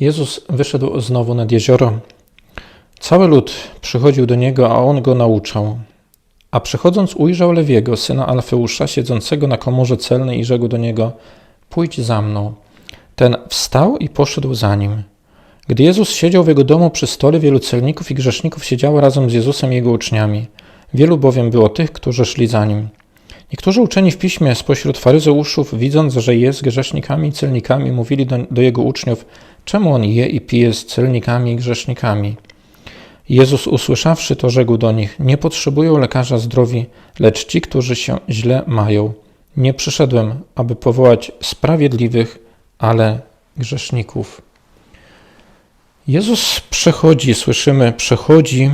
Jezus wyszedł znowu nad jezioro. Cały lud przychodził do niego, a on go nauczał. A przechodząc ujrzał Lewiego, syna Alfeusza, siedzącego na komorze celnej i rzekł do niego, pójdź za mną. Ten wstał i poszedł za nim. Gdy Jezus siedział w jego domu przy stole, wielu celników i grzeszników siedziało razem z Jezusem i jego uczniami. Wielu bowiem było tych, którzy szli za nim. Niektórzy uczeni w piśmie spośród faryzeuszów, widząc, że jest grzesznikami i celnikami, mówili do, do jego uczniów, czemu on je i pije z celnikami i grzesznikami. Jezus usłyszawszy to, rzekł do nich, nie potrzebują lekarza zdrowi, lecz ci, którzy się źle mają. Nie przyszedłem, aby powołać sprawiedliwych, ale grzeszników. Jezus przechodzi, słyszymy, przechodzi,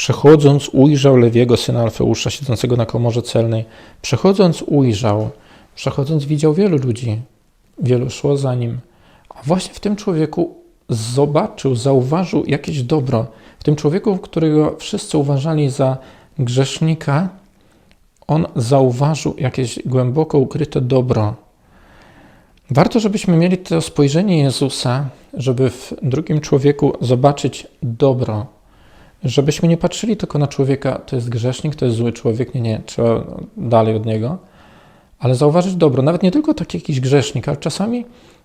przechodząc ujrzał Lewiego, syna Alfeusza, siedzącego na komorze celnej. Przechodząc ujrzał, przechodząc widział wielu ludzi, wielu szło za nim. A właśnie w tym człowieku zobaczył, zauważył jakieś dobro. W tym człowieku, którego wszyscy uważali za grzesznika, on zauważył jakieś głęboko ukryte dobro. Warto, żebyśmy mieli to spojrzenie Jezusa, żeby w drugim człowieku zobaczyć dobro. Żebyśmy nie patrzyli tylko na człowieka, to jest grzesznik, to jest zły człowiek, nie, nie, trzeba dalej od niego, ale zauważyć dobro. Nawet nie tylko taki jakiś grzesznik, ale czasami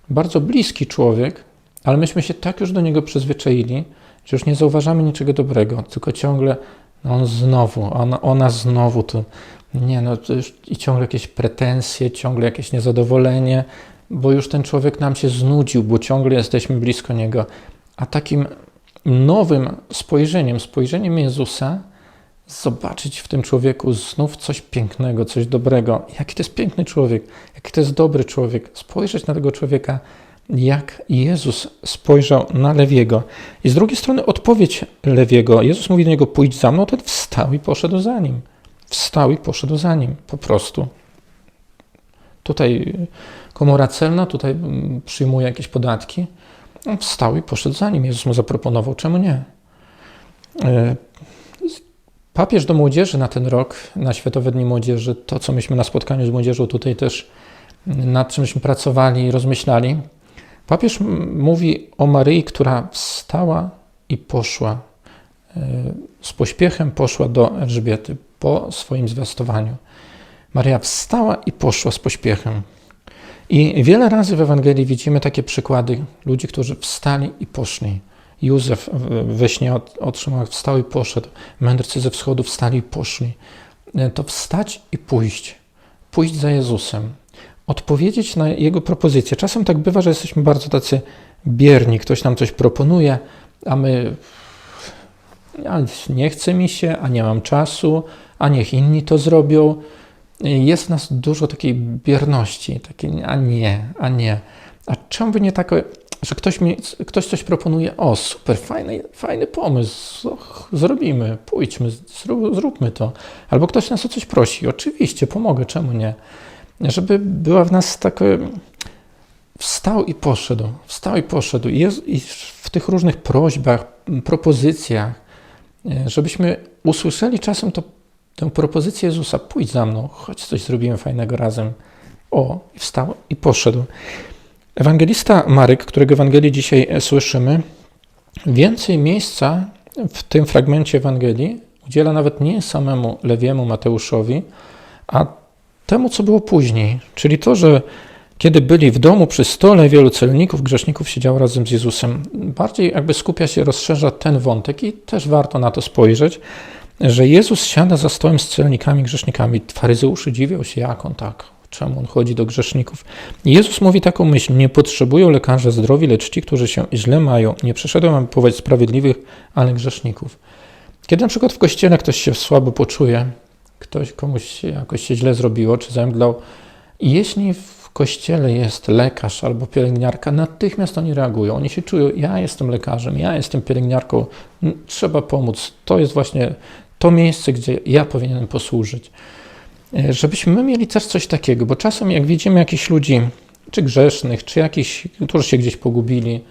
bardzo bliski człowiek, ale myśmy się tak już do niego przyzwyczaili, że już nie zauważamy niczego dobrego, tylko ciągle no on znowu, ona, ona znowu, to nie, no to już i ciągle jakieś pretensje, ciągle jakieś niezadowolenie, bo już ten człowiek nam się znudził, bo ciągle jesteśmy blisko niego. A takim nowym spojrzeniem, spojrzeniem Jezusa, zobaczyć w tym człowieku znów coś pięknego, coś dobrego. Jaki to jest piękny człowiek, jaki to jest dobry człowiek. Spojrzeć na tego człowieka, jak Jezus spojrzał na Lewiego. I z drugiej strony odpowiedź Lewiego. Jezus mówi do niego, pójdź za mną, ten wstał i poszedł za nim. Wstał i poszedł za nim, po prostu. Tutaj komora celna, tutaj przyjmuje jakieś podatki. On wstał i poszedł za nim. Jezus mu zaproponował, czemu nie? E, papież do młodzieży na ten rok, na Światowe Dni Młodzieży, to co myśmy na spotkaniu z młodzieżą tutaj też nad czymśmy pracowali i rozmyślali. Papież mówi o Maryi, która wstała i poszła. E, z pośpiechem poszła do Elżbiety po swoim zwiastowaniu. Maria wstała i poszła z pośpiechem. I wiele razy w Ewangelii widzimy takie przykłady ludzi, którzy wstali i poszli. Józef we śnie otrzymał, wstał i poszedł. Mędrcy ze wschodu wstali i poszli. E, to wstać i pójść. Pójść za Jezusem. Odpowiedzieć na Jego propozycję. Czasem tak bywa, że jesteśmy bardzo tacy bierni. Ktoś nam coś proponuje, a my a nie chce mi się, a nie mam czasu, a niech inni to zrobią jest w nas dużo takiej bierności, takiej, a nie, a nie. A czemu nie tak, że ktoś, mi, ktoś coś proponuje, o super, fajny, fajny pomysł, zrobimy, pójdźmy, zróbmy to. Albo ktoś nas o coś prosi, oczywiście, pomogę, czemu nie. Żeby była w nas takie, wstał i poszedł, wstał i poszedł. I, jest, i w tych różnych prośbach, propozycjach, żebyśmy usłyszeli czasem to tę propozycję Jezusa, pójdź za mną, chodź coś zrobimy fajnego razem. O, wstał i poszedł. Ewangelista Marek, którego Ewangelii dzisiaj słyszymy, więcej miejsca w tym fragmencie Ewangelii udziela nawet nie samemu Lewiemu Mateuszowi, a temu, co było później, czyli to, że kiedy byli w domu przy stole, wielu celników, grzeszników siedziało razem z Jezusem. Bardziej jakby skupia się, rozszerza ten wątek i też warto na to spojrzeć że Jezus siada za stołem z celnikami, grzesznikami. Faryzeusze dziwią się, jak on tak, czemu on chodzi do grzeszników. Jezus mówi taką myśl, nie potrzebują lekarza zdrowi, lecz ci, którzy się źle mają. Nie przyszedłem, aby powołać sprawiedliwych, ale grzeszników. Kiedy na przykład w kościele ktoś się słabo poczuje, ktoś komuś jakoś się źle zrobiło, czy zemdlał, jeśli w kościele jest lekarz albo pielęgniarka, natychmiast oni reagują. Oni się czują, ja jestem lekarzem, ja jestem pielęgniarką, trzeba pomóc. To jest właśnie to miejsce, gdzie ja powinienem posłużyć. E, żebyśmy mieli też coś takiego, bo czasem jak widzimy jakichś ludzi, czy grzesznych, czy jakichś, którzy się gdzieś pogubili,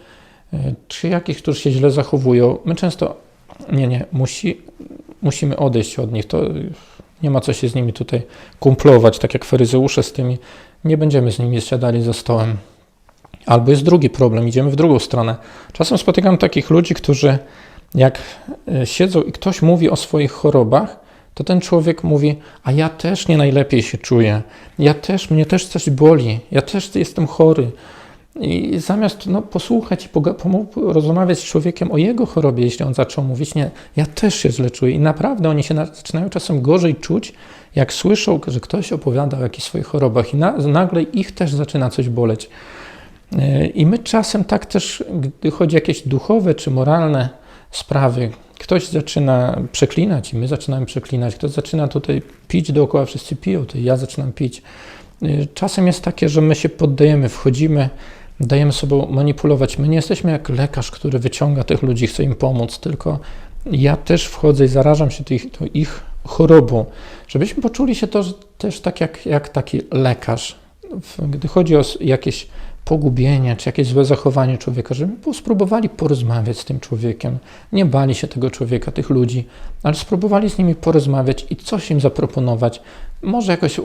e, czy jakichś, którzy się źle zachowują, my często, nie, nie, musi, musimy odejść od nich. To nie ma co się z nimi tutaj kumplować, tak jak faryzeusze z tymi. Nie będziemy z nimi siadali za stołem. Albo jest drugi problem, idziemy w drugą stronę. Czasem spotykam takich ludzi, którzy jak e, siedzą i ktoś mówi o swoich chorobach, to ten człowiek mówi, a ja też nie najlepiej się czuję, ja też, mnie też coś boli, ja też jestem chory. I zamiast no, posłuchać i rozmawiać z człowiekiem o jego chorobie, jeśli on zaczął mówić, nie, ja też się źle czuję. I naprawdę oni się zaczynają czasem gorzej czuć, jak słyszą, że ktoś opowiada o jakichś swoich chorobach i na, nagle ich też zaczyna coś boleć. E, I my czasem tak też, gdy chodzi o jakieś duchowe czy moralne sprawy, ktoś zaczyna przeklinać i my zaczynamy przeklinać, ktoś zaczyna tutaj pić dookoła, wszyscy piją, to ja zaczynam pić. E, czasem jest takie, że my się poddajemy, wchodzimy, dajemy sobie manipulować. My nie jesteśmy jak lekarz, który wyciąga tych ludzi, chce im pomóc, tylko ja też wchodzę i zarażam się tych, ich chorobą, żebyśmy poczuli się to też tak jak, jak taki lekarz. Gdy chodzi o jakieś pogubienie, czy jakieś złe zachowanie człowieka, żeby spróbowali porozmawiać z tym człowiekiem. Nie bali się tego człowieka, tych ludzi, ale spróbowali z nimi porozmawiać i coś im zaproponować. Może jakoś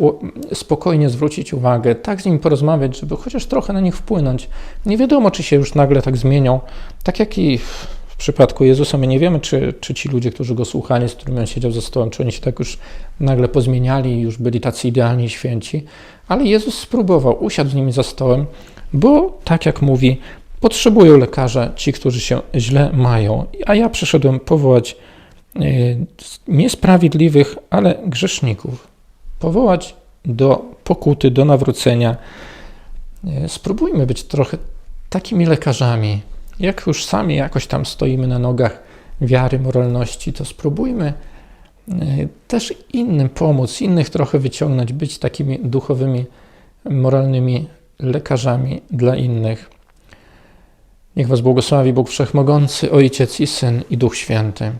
spokojnie zwrócić uwagę, tak z nimi porozmawiać, żeby chociaż trochę na nich wpłynąć. Nie wiadomo, czy się już nagle tak zmienią. Tak jak i w przypadku Jezusa, my nie wiemy, czy, czy ci ludzie, którzy go słuchali, z którymi on siedział za stołem, czy oni się tak już nagle pozmieniali i już byli tacy idealni święci. Ale Jezus spróbował, usiadł z nimi za stołem, bo tak jak mówi, potrzebują lekarza ci, którzy się źle mają. A ja przyszedłem powołać e, niesprawiedliwych, ale grzeszników. Powołać do pokuty, do nawrócenia. E, spróbujmy być trochę takimi lekarzami. Jak już sami jakoś tam stoimy na nogach wiary, moralności, to spróbujmy e, też innym pomóc, innych trochę wyciągnąć, być takimi duchowymi, moralnymi lekarzami dla innych. Niech Was błogosławi Bóg Wszechmogący, Ojciec i Syn i Duch Święty.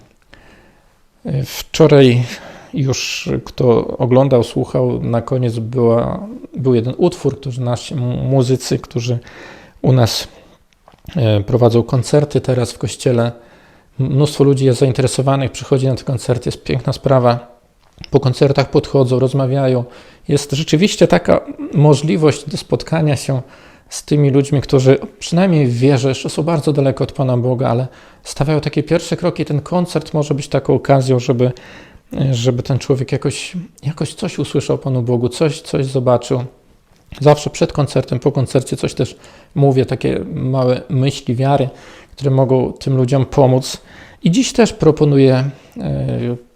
Wczoraj już kto oglądał, słuchał, na koniec była, był jeden utwór, który nasi muzycy, którzy u nas e, prowadzą koncerty teraz w kościele. Mnóstwo ludzi jest zainteresowanych, przychodzi na te koncerty, jest piękna sprawa po koncertach podchodzą, rozmawiają. Jest rzeczywiście taka możliwość do spotkania się z tymi ludźmi, którzy przynajmniej w wierze jeszcze są bardzo daleko od Pana Boga, ale stawiają takie pierwsze kroki. Ten koncert może być taką okazją, żeby, żeby ten człowiek jakoś, jakoś coś usłyszał o Panu Bogu, coś, coś zobaczył. Zawsze przed koncertem, po koncercie coś też mówię, takie małe myśli wiary, które mogą tym ludziom pomóc. I dziś też proponuję e,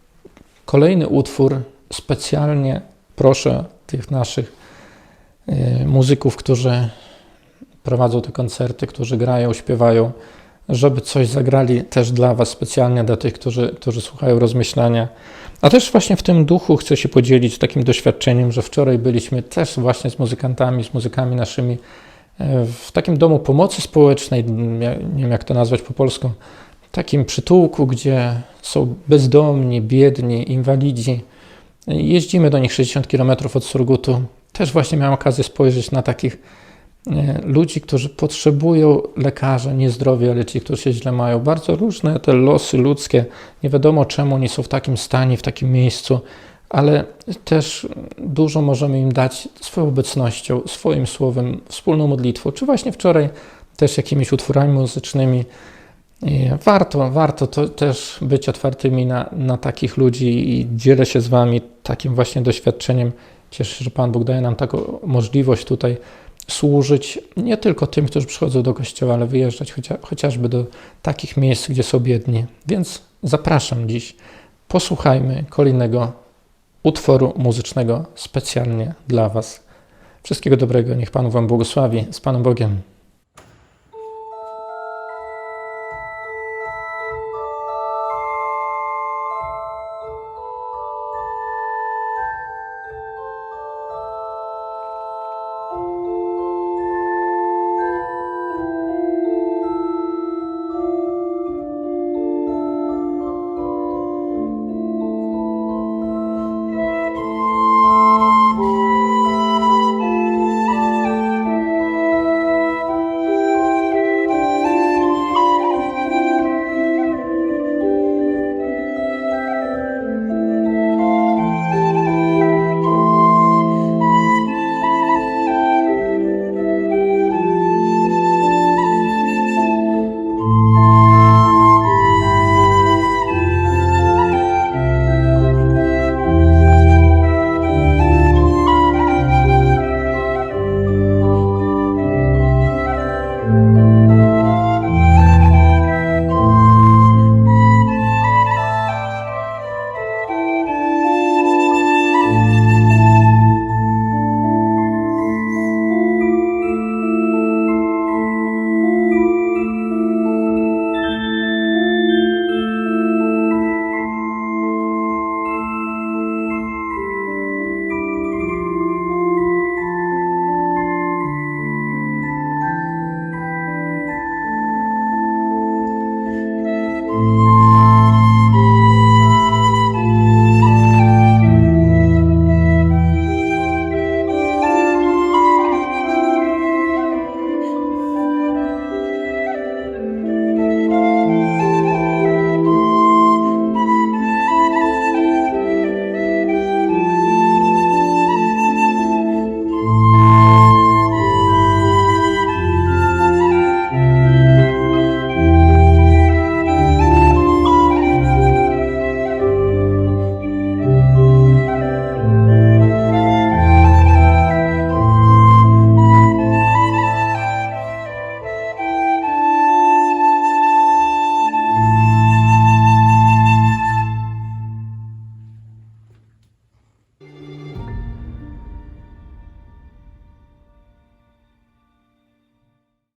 Kolejny utwór specjalnie proszę tych naszych y, muzyków, którzy prowadzą te koncerty, którzy grają, śpiewają, żeby coś zagrali też dla Was, specjalnie dla tych, którzy, którzy słuchają rozmyślania. A też właśnie w tym duchu chcę się podzielić takim doświadczeniem, że wczoraj byliśmy też właśnie z muzykantami, z muzykami naszymi e, w takim domu pomocy społecznej, nie wiem jak to nazwać po polsku, takim przytułku, gdzie są bezdomni, biedni, inwalidzi. Jeździmy do nich 60 km od Surgutu. Też właśnie miałem okazję spojrzeć na takich e, ludzi, którzy potrzebują lekarza, nie zdrowia, ale ci, którzy się źle mają. Bardzo różne te losy ludzkie. Nie wiadomo, czemu oni są w takim stanie, w takim miejscu, ale też dużo możemy im dać swoją obecnością, swoim słowem, wspólną modlitwą, czy właśnie wczoraj też jakimiś utworami muzycznymi. Warto, warto to też być otwartymi na, na takich ludzi i dzielę się z Wami takim właśnie doświadczeniem. Cieszę się, że Pan Bóg daje nam taką możliwość tutaj służyć nie tylko tym, którzy przychodzą do kościoła, ale wyjeżdżać chocia, chociażby do takich miejsc, gdzie są biedni. Więc zapraszam dziś. Posłuchajmy kolejnego utworu muzycznego specjalnie dla Was. Wszystkiego dobrego, niech Pan Wam błogosławi. Z Panem Bogiem.